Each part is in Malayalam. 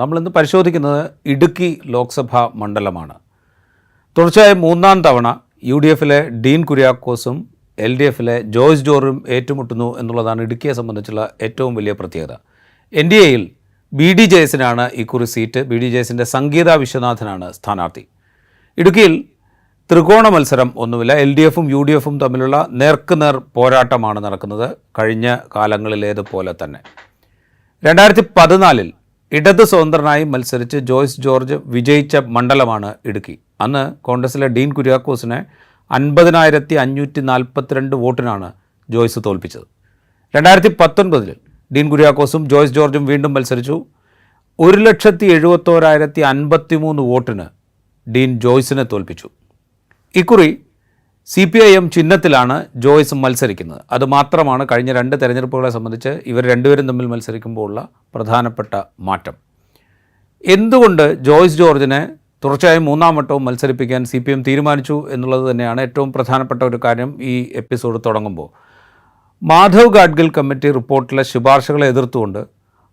നമ്മളിന്ന് പരിശോധിക്കുന്നത് ഇടുക്കി ലോക്സഭാ മണ്ഡലമാണ്. തുടർച്ചയായ മൂന്നാം തവണ യു ഡി എഫിലെ ഡീൻ കുര്യാക്കോസും എൽ ഡി എഫിലെ ജോയ്സ് ജോറും ഏറ്റുമുട്ടുന്നു എന്നുള്ളതാണ് ഇടുക്കിയെ സംബന്ധിച്ചുള്ള ഏറ്റവും വലിയ പ്രത്യേകത. എൻ ഡി എയിൽ ബി ഡി ജെ എസിനാണ് ഇക്കുറി സീറ്റ്. ബി ഡി ജെ എസിന്റെ സംഗീത വിശ്വനാഥനാണ് സ്ഥാനാർത്ഥി. ഇടുക്കിയിൽ ത്രികോണ മത്സരം ഒന്നുമില്ല. എൽ ഡി എഫും യു ഡി എഫും തമ്മിലുള്ള നേർക്കുനേർ പോരാട്ടമാണ് നടക്കുന്നത്. കഴിഞ്ഞ കാലങ്ങളിലേതുപോലെ തന്നെ. രണ്ടായിരത്തി പതിനാലിൽ ഇടത് സ്വതന്ത്രനായി മത്സരിച്ച് ജോയ്സ് ജോർജ് വിജയിച്ച മണ്ഡലമാണ് ഇടുക്കി. അന്ന് കോൺഗ്രസിലെ ഡീൻ കുര്യാക്കോസിനെ അൻപതിനായിരത്തി അഞ്ഞൂറ്റി നാൽപ്പത്തിരണ്ട് വോട്ടിനാണ് ജോയ്സ് തോൽപ്പിച്ചത്. രണ്ടായിരത്തി പത്തൊൻപതിൽ ഡീൻ കുര്യാക്കോസും ജോയ്സ് ജോർജും വീണ്ടും മത്സരിച്ചു. ഒരു ലക്ഷത്തി എഴുപത്തോരായിരത്തി അൻപത്തി മൂന്ന് വോട്ടിന് ഡീൻ ജോയ്സിനെ തോൽപ്പിച്ചു. ഇക്കുറി സി പി ഐ എം ചിഹ്നത്തിലാണ് ജോയ്സ് മത്സരിക്കുന്നത്. അത് മാത്രമാണ് കഴിഞ്ഞ രണ്ട് തെരഞ്ഞെടുപ്പുകളെ സംബന്ധിച്ച് ഇവർ രണ്ടുപേരും തമ്മിൽ മത്സരിക്കുമ്പോൾ ഉള്ള പ്രധാനപ്പെട്ട മാറ്റം. എന്തുകൊണ്ട് ജോയ്സ് ജോർജിനെ തുടർച്ചയായും മൂന്നാം വട്ടവും മത്സരിപ്പിക്കാൻ സി പി എം തീരുമാനിച്ചു എന്നുള്ളത് തന്നെയാണ് ഏറ്റവും പ്രധാനപ്പെട്ട ഒരു കാര്യം ഈ എപ്പിസോഡ് തുടങ്ങുമ്പോൾ. മാധവ് ഗാഡ്ഗിൽ കമ്മിറ്റി റിപ്പോർട്ടിലെ ശുപാർശകളെ എതിർത്തുകൊണ്ട്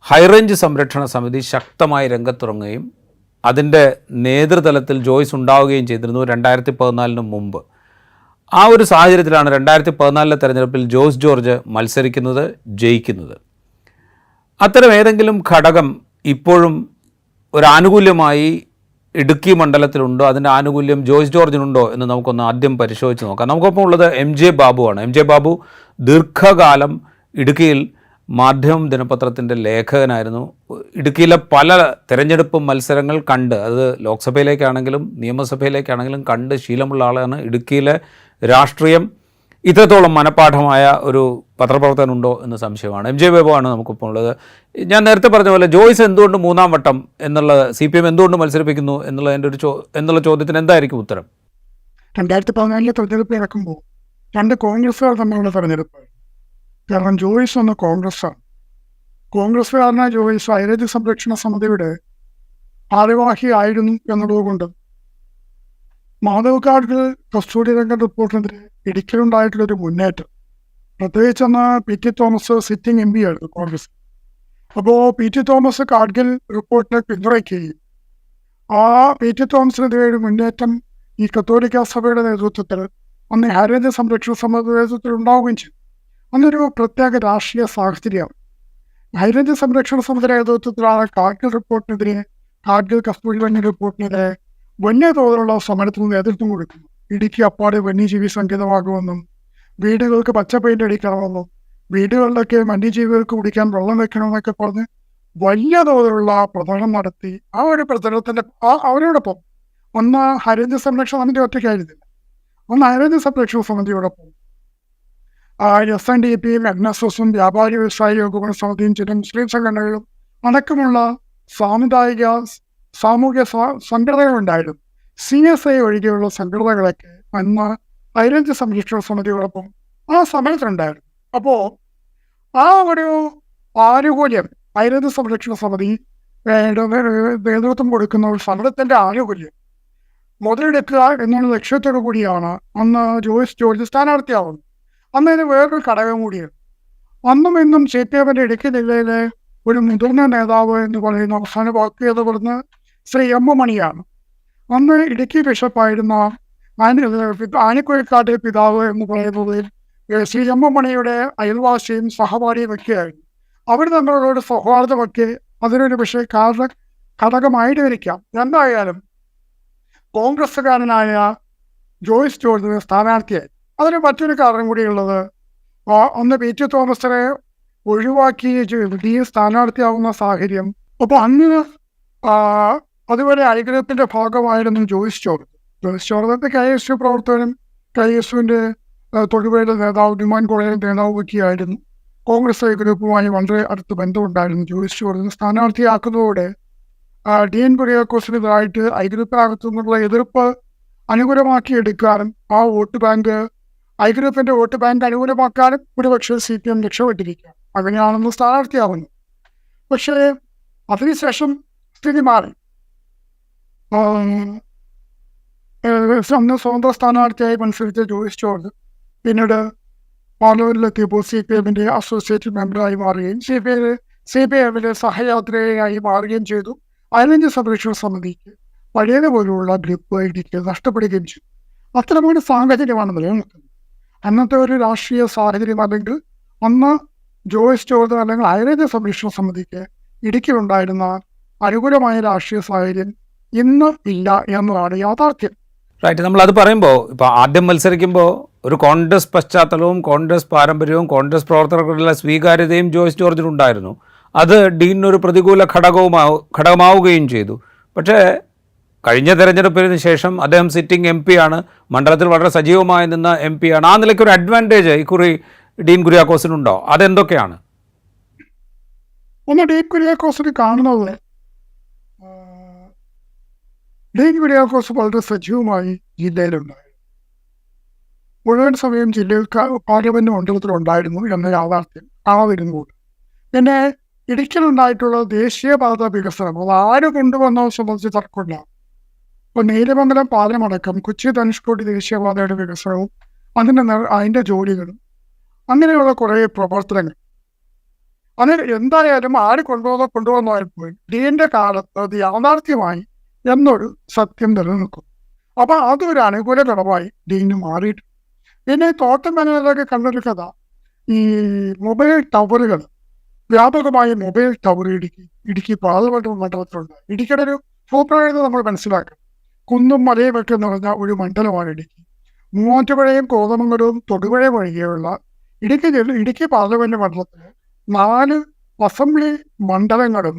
ഹൈറേഞ്ച് സംരക്ഷണ സമിതി ശക്തമായി രംഗത്തിറങ്ങുകയും അതിന്റെ നേതൃതലത്തിൽ ജോയ്സ് ഉണ്ടാവുകയും ചെയ്തിരുന്നു രണ്ടായിരത്തി പതിനാലിന് മുമ്പ്. ആ ഒരു സാഹചര്യത്തിലാണ് രണ്ടായിരത്തി പതിനാലിലെ തെരഞ്ഞെടുപ്പിൽ ജോസ് ജോർജ് മത്സരിക്കുന്നത് ജയിക്കുന്നത്. അത്തരം ഏതെങ്കിലും ഘടകം ഇപ്പോഴും ഒരു ആനുകൂല്യമായി ഇടുക്കി മണ്ഡലത്തിലുണ്ടോ? അതിന്റെ ആനുകൂല്യം ജോയ്സ് ജോർജിനുണ്ടോ എന്ന് നമുക്കൊന്ന് ആദ്യം പരിശോധിച്ച് നോക്കാം. നമുക്കൊപ്പം ഉള്ളത് എം ജെ ബാബുവാണ് എം ജെ ബാബു ദീർഘകാലം ഇടുക്കിയിൽ മാധ്യമം ദിനപത്രത്തിന്റെ ലേഖകനായിരുന്നു. ഇടുക്കിയിലെ പല തിരഞ്ഞെടുപ്പ് മത്സരങ്ങൾ കണ്ട് അത് ലോക്സഭയിലേക്കാണെങ്കിലും നിയമസഭയിലേക്കാണെങ്കിലും കണ്ട് ശീലമുള്ള ആളാണ് ഇടുക്കിയിലെ രാഷ്ട്രീയം ഇത്രത്തോളം മനഃപ്പാഠമായ ഒരു പത്രപ്രവർത്തകനുണ്ടോ എന്ന സംശയമാണ്. എം. ജെ. ബാബു നമുക്കിപ്പോൾ ഉള്ളത്. ഞാൻ നേരത്തെ പറഞ്ഞ പോലെ ജോയ്സ് എന്തുകൊണ്ട് മൂന്നാം വട്ടം എന്നുള്ള സി പി എം എന്തുകൊണ്ട് മത്സരിപ്പിക്കുന്നു എന്നുള്ളതിന്റെ ഒരു ചോ എന്നുള്ള ചോദ്യത്തിന് എന്തായിരിക്കും ഉത്തരം? രണ്ടായിരത്തി പതിനാലിലെ തെരഞ്ഞെടുപ്പ് ഇറക്കുമ്പോൾ രണ്ട് കോൺഗ്രസ്സുകാർ തമ്മിലുള്ള തെരഞ്ഞെടുപ്പ്. കാരണം ജോയിസ് ഒന്ന് കോൺഗ്രസ്സാണ്. കോൺഗ്രസ്സുകാരനായ ജോയ്സ് ഐരജ്യ സംരക്ഷണ സമിതിയുടെ ഭാരവാഹിയായിരുന്നു ആയിരുന്നു എന്നുള്ളതുകൊണ്ട് മാധവ് കാർഡിൽ കസ്റ്റോഡി രംഗം റിപ്പോർട്ടിനെതിരെ ഇടുക്കിയിലുണ്ടായിട്ടുള്ള ഒരു മുന്നേറ്റം. പ്രത്യേകിച്ച് അന്ന് P T Thomas sitting M P ആയിരുന്നു കോൺഗ്രസ്. അപ്പോൾ പി ടി തോമസ് കാർഗിൽ റിപ്പോർട്ടിനെ പിന്തുണയ്ക്കുകയും ആ പി ടി തോമസിനെതിരെ ഒരു മുന്നേറ്റം ഈ കത്തോലിക്ക സഭയുടെ നേതൃത്വത്തിൽ അന്ന് ഹരിത സംരക്ഷണ സമിതി നേതൃത്വത്തിൽ ഉണ്ടാവുകയും ചെയ്തു. അന്നൊരു പ്രത്യേക രാഷ്ട്രീയ സാഹചര്യമാണ്. ആരോഗ്യ സംരക്ഷണ സമിതി നേതൃത്വത്തിലാണ് കാർഗിൽ റിപ്പോർട്ടിനെതിരെ കാർഗിൽ കസ്തൂരി റിപ്പോർട്ടിനെതിരെ വലിയ തോതിലുള്ള സമരത്തിന് നേതൃത്വം കൊടുക്കുന്നു. ഇടുക്കി അപ്പാടെ വന്യജീവി സങ്കേതമാകുമെന്നും വീടുകൾക്ക് പച്ച പെയിന്റ് അടിക്കണമെന്നും വീടുകളിലൊക്കെ വന്യജീവികൾക്ക് കുടിക്കാൻ വെള്ളം വെക്കണമെന്നൊക്കെ പറഞ്ഞ് വലിയ തോതിലുള്ള പ്രചരണം നടത്തി. ആ ഒരു പ്രചരണത്തിന്റെ ആ അവരോടൊപ്പം ഒന്ന് ഹരിത സംരക്ഷണ സമിതി ഒറ്റയ്ക്കായിരുന്നില്ല. ഒന്ന് ഹരിത സംരക്ഷണ സമിതിയോടൊപ്പം എസ് എൻ ഡി പിയും എൻ എസ് എസും വ്യാപാരി വ്യവസായ യോഗ സമിതിയും ചില മുസ്ലിം സംഘടനകളും അടക്കമുള്ള സാമുദായിക സാമൂഹിക സ- സംഘടനകളുണ്ടായിരുന്നു. സി എസ് ഐ ഒഴികെയുള്ള സംഘടനകളൊക്കെ അന്ന് പതിനഞ്ച് സംരക്ഷണ സമിതിയോടൊപ്പം ആ സമയത്തുണ്ടായിരുന്നു അപ്പോൾ ആ ഒരു ആനുകൂല്യം ആരോഗ്യ സംരക്ഷണ സമിതി നേതൃത്വം കൊടുക്കുന്ന ഒരു സമരത്തിന്റെ ആനുകൂല്യം മുതലെടുക്കുക എന്നുള്ള ലക്ഷ്യത്തോടു കൂടിയാണ് അന്ന് ജോയിസ് ജോർജ് സ്ഥാനാർത്ഥിയാവുന്നത്. അന്ന് അതിന് വേറൊരു ഘടകം കൂടിയാണ്. അന്നും ഇന്നും സി പി എമ്മിന്റെ ഇടുക്കി ജില്ലയിലെ ഒരു മുതിർന്ന നേതാവ് എന്ന് പറയുന്ന അവസാന വാക്ക് എന്ന് ശ്രീ എം എം മണിയാണ്. അന്ന് ഇടുക്കി ബിഷപ്പായിരുന്ന ആനി പിതാവ് എന്ന് പറയുന്നത് ശ്രീ എം എം മണിയുടെ അയൽവാസിയും സഹപാഠിയും ഒക്കെയായിരുന്നു അവർ തങ്ങളോട് സൗഹാർദ്ദമൊക്കെ അതിനൊരു പക്ഷേ കാരണ ഘടകമായിട്ടിരിക്കാം. എന്തായാലും കോൺഗ്രസ്സുകാരനായ ജോയിസ് ജോർജിന് സ്ഥാനാർത്ഥിയായി. അതിന് മറ്റൊരു കാരണം കൂടിയുള്ളത് ഒന്ന് പി ടി തോമസിനെ ഒഴിവാക്കി ഡി സ്ഥാനാർത്ഥിയാവുന്ന സാഹചര്യം. അപ്പോൾ അന്ന് അതുവരെ ഐഗ്രഹത്തിന്റെ ഭാഗമായിരുന്നു ജോയിസ് ജോർജ് ജോയിസ് ജോർജന്റെ കെ എസ് യു പ്രവർത്തകനും കെ എസ് യുവിന്റെ തൊഴിലുടെ നേതാവ് ഡിമാൻ കോളേജിന്റെ നേതാവ് ഒക്കെയായിരുന്നു. കോൺഗ്രസ് ഗ്രൂപ്പുമായി വളരെ അടുത്ത് ബന്ധമുണ്ടായിരുന്നു ജോയിസ് ജോർജിനെ സ്ഥാനാർത്ഥിയാക്കുന്നതോടെ ഡി എൻ കുര്യാക്കോസിനെതിരായിട്ട് ഐഗ്രൂപ്പിനകത്തു നിന്നുള്ള എതിർപ്പ് അനുകൂലമാക്കി എടുക്കാനും ആ വോട്ട് ബാങ്ക് ഐഗ്രൂപ്പിന്റെ വോട്ട് ബാങ്ക് അനുകൂലമാക്കാനും ഒരുപക്ഷെ സി പി എം രക്ഷപ്പെട്ടിരിക്കുക അങ്ങനെയാണെന്ന് സ്ഥാനാർത്ഥിയാവുന്നു. പക്ഷേ അതിനുശേഷം സ്ഥിതി മാറി. അന്ന് സ്വതന്ത്ര സ്ഥാനാർത്ഥിയായി മത്സരിച്ച ജോയിസ് ജോർജ് പിന്നീട് പാർലമെന്റിലെത്തിയപ്പോൾ സി പി എമ്മിന്റെ അസോസിയേറ്റ് മെമ്പറായി മാറുകയും C P I C P എമ്മിന്റെ സഹയാത്രികയായി മാറുകയും ചെയ്തു. ഹൈറേഞ്ച് സംരക്ഷണ സമിതിക്ക് പഴയതുപോലുള്ള ഗ്രിപ്പ് ഐഡിക്ക് നഷ്ടപ്പെടുകയും ചെയ്തു. അത്തരമൊരു സാഹചര്യമാണ് നിലനിൽക്കുന്നത്. അന്നത്തെ ഒരു രാഷ്ട്രീയ സാഹചര്യം അല്ലെങ്കിൽ അന്ന് ജോയിസ് ജോർജ് അല്ലെങ്കിൽ ഹൈറേഞ്ച് സംരക്ഷണ സമിതിക്ക് ഇടുക്കിയിലുണ്ടായിരുന്ന അനുകൂലമായ രാഷ്ട്രീയ സാഹചര്യം ഇന്ന് ഇല്ല എന്നതാണ് യാഥാർത്ഥ്യം. റൈറ്റ് നമ്മൾ അത് പറയുമ്പോൾ ഇപ്പോൾ ആദ്യം മത്സരിക്കുമ്പോൾ ഒരു കോൺഗ്രസ് പശ്ചാത്തലവും കോൺഗ്രസ് പാരമ്പര്യവും കോൺഗ്രസ് പ്രവർത്തകർക്കുള്ള സ്വീകാര്യതയും ജോയ്സ് ജോർജിനുണ്ടായിരുന്നു അത് ഡീനൊരു പ്രതികൂല ഘടകവുമാവു ഘടകമാവുകയും ചെയ്തു. പക്ഷേ കഴിഞ്ഞ തെരഞ്ഞെടുപ്പിന് ശേഷം അദ്ദേഹം സിറ്റിംഗ് എം ആണ്. മണ്ഡലത്തിൽ വളരെ സജീവമായി നിന്ന എം ആണ്. ആ നിലയ്ക്ക് ഒരു അഡ്വാന്റേജ് ഇക്കുറി ഡീൻ കുര്യാക്കോസിനുണ്ടോ? അതെന്തൊക്കെയാണ്? ഒന്ന് ഡീൻ കുര്യാക്കോസിന് കാണുന്നത്. ഡീൻ കുര്യാക്കോസ് വളരെ സജീവമായി ജില്ലയിലുണ്ടായിരുന്നു മുഴുവൻ സമയം ജില്ലയിൽ പാർലമെന്റ് മണ്ഡലത്തിലുണ്ടായിരുന്നു എന്ന യാഥാർത്ഥ്യം. ആവരുന്നുണ്ട് പിന്നെ ഇടുക്കിയിലുണ്ടായിട്ടുള്ള ദേശീയപാത വികസനം അത് ആര് കൊണ്ടുവന്നോ സംബന്ധിച്ച് തർക്കമില്ല. ഇപ്പോൾ നീലമംഗലം പാലമടക്കം കൊച്ചി ധനുഷ്കോടി ദേശീയപാതയുടെ വികസനവും അതിന്റെ അതിന്റെ ജോലികളും അങ്ങനെയുള്ള കുറേ പ്രവർത്തനങ്ങൾ. അങ്ങനെ എന്തായാലും ആര് കൊണ്ടുവന്നോ കൊണ്ടുവന്നോ ആയിപ്പോയി ഡീന്റെ കാലത്ത് അത് യാഥാർത്ഥ്യമായി എന്നൊരു സത്യം നിലനിൽക്കും. അപ്പൊ അതൊരു അനുകൂല തടവായി ഡീന് മാറിയിട്ടുണ്ട്. പിന്നെ തോട്ടം മേഖലയിലൊക്കെ കണ്ടൊരു കഥ ഈ മൊബൈൽ ടവറുകൾ വ്യാപകമായ mobile tower Idukki Idukki parliament മണ്ഡലത്തിലുണ്ട്. ഇടുക്കിയുടെ ഒരു ഭൂപ്രകൃതി നമ്മൾ മനസ്സിലാക്കണം. കുന്നും മലയും ഒക്കെ നിറഞ്ഞ ഒരു മണ്ഡലമാണ് ഇടുക്കി. മൂവാറ്റുപുഴയും കോതമംഗലവും തൊടുപുഴയും ഒഴികെയുള്ള ഇടുക്കി ജില്ല ഇടുക്കി പാർലമെന്റ് മണ്ഡലത്തിൽ നാല് അസംബ്ലി മണ്ഡലങ്ങളും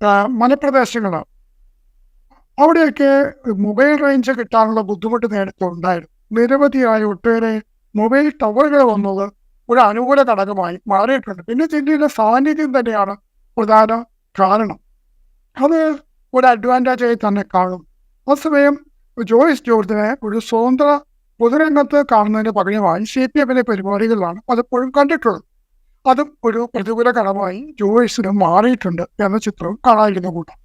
ആ, മലപ്രദേശങ്ങളാണ്. അവിടെയൊക്കെ മൊബൈൽ റേഞ്ച് കിട്ടാനുള്ള ബുദ്ധിമുട്ട് നേരത്തെ ഉണ്ടായിരുന്നു. നിരവധിയായ ഒട്ടേറെ മൊബൈൽ ടവറുകൾ വന്നത് ഒരു അനുകൂല ഘടകമായി മാറിയിട്ടുണ്ട്. പിന്നെ ജില്ലയിലെ സാന്നിധ്യം തന്നെയാണ് പ്രധാന കാരണം. അത് ഒരു അഡ്വാന്റേജായി തന്നെ കാണും. അതേസമയം ജോയിസ് ജോർജിനെ ഒരു സ്വതന്ത്ര പൊതുരംഗത്ത് കാണുന്നതിന് പകരമായി സി പി എമ്മിലെ പരിപാടികളിലാണ് പലപ്പോഴും കണ്ടിട്ടുള്ളത്. അതും ഒരു പ്രതികൂല ഘടകമായി ജോയിസിന് മാറിയിട്ടുണ്ട് എന്ന ചിത്രം കാണാതിരുന്ന കൂട്ടം.